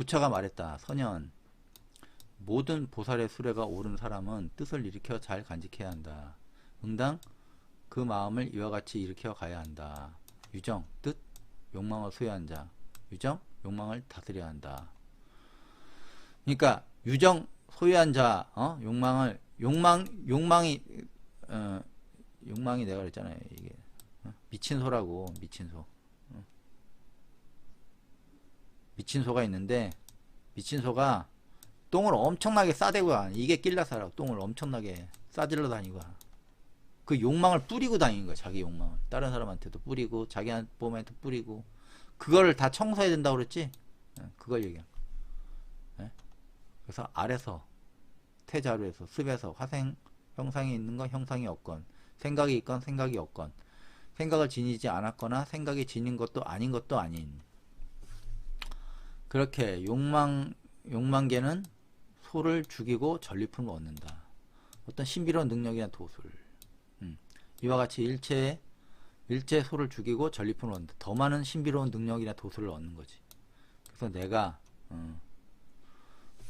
부처가 말했다. 선현 모든 보살의 수레가 오른 사람은 뜻을 일으켜 잘 간직해야 한다. 응당 그 마음을 이와 같이 일으켜 가야 한다. 유정 뜻 욕망을 수여한 자 유정 욕망을 다스려야 한다. 그러니까 유정 소유한 자 어? 욕망을 욕망 욕망이 어, 욕망이 내가 그랬잖아요 이게 어? 미친 소라고 미친 소 어. 미친 소가 있는데 미친 소가 똥을 엄청나게 싸대고 가 이게 낄라사라고. 똥을 엄청나게 싸질러 다니고 가. 그 욕망을 뿌리고 다니는 거야 자기 욕망을. 다른 사람한테도 뿌리고 자기 몸한테 뿌리고. 그거를 다 청소해야 된다고 그랬지? 예, 그걸 얘기한 거야. 예? 그래서 아래서 태자루에서 습에서 화생 형상이 있는 건 형상이 없건 생각이 있건 생각이 없건 생각을 지니지 않았거나 생각이 지닌 것도 아닌 것도 아닌 그렇게 욕망 욕망계는 소를 죽이고 전리품을 얻는다. 어떤 신비로운 능력이나 도술. 음. 이와 같이 일체 일체 소를 죽이고 전리품을 얻는다. 더 많은 신비로운 능력이나 도술을 얻는 거지. 그래서 내가 어,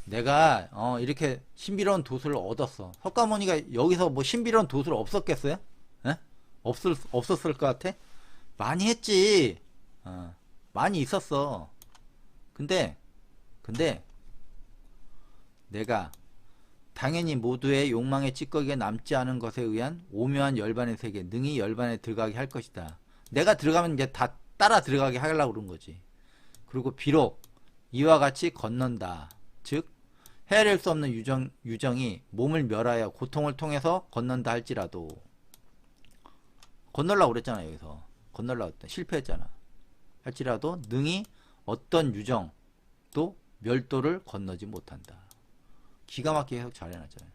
내가 어, 이렇게 신비로운 도술을 얻었어. 석가모니가 여기서 뭐 신비로운 도술 없었겠어요? 에? 없을 없었을 것 같아? 많이 했지. 어, 많이 있었어. 근데 근데 내가 당연히 모두의 욕망의 찌꺼기가 남지 않은 것에 의한 오묘한 열반의 세계 능히 열반에 들어가게 할 것이다. 내가 들어가면 이제 다 따라 들어가게 하려고 그런 거지. 그리고 비록 이와 같이 건넌다. 즉 헤아릴 수 없는 유정, 유정이 몸을 멸하여 고통을 통해서 건넌다 할지라도 건널라고 그랬잖아 여기서 건널라고 했다 실패했잖아 할지라도 능히 어떤 유정도 멸도를 건너지 못한다. 기가 막히게 해석 잘 해놨잖아요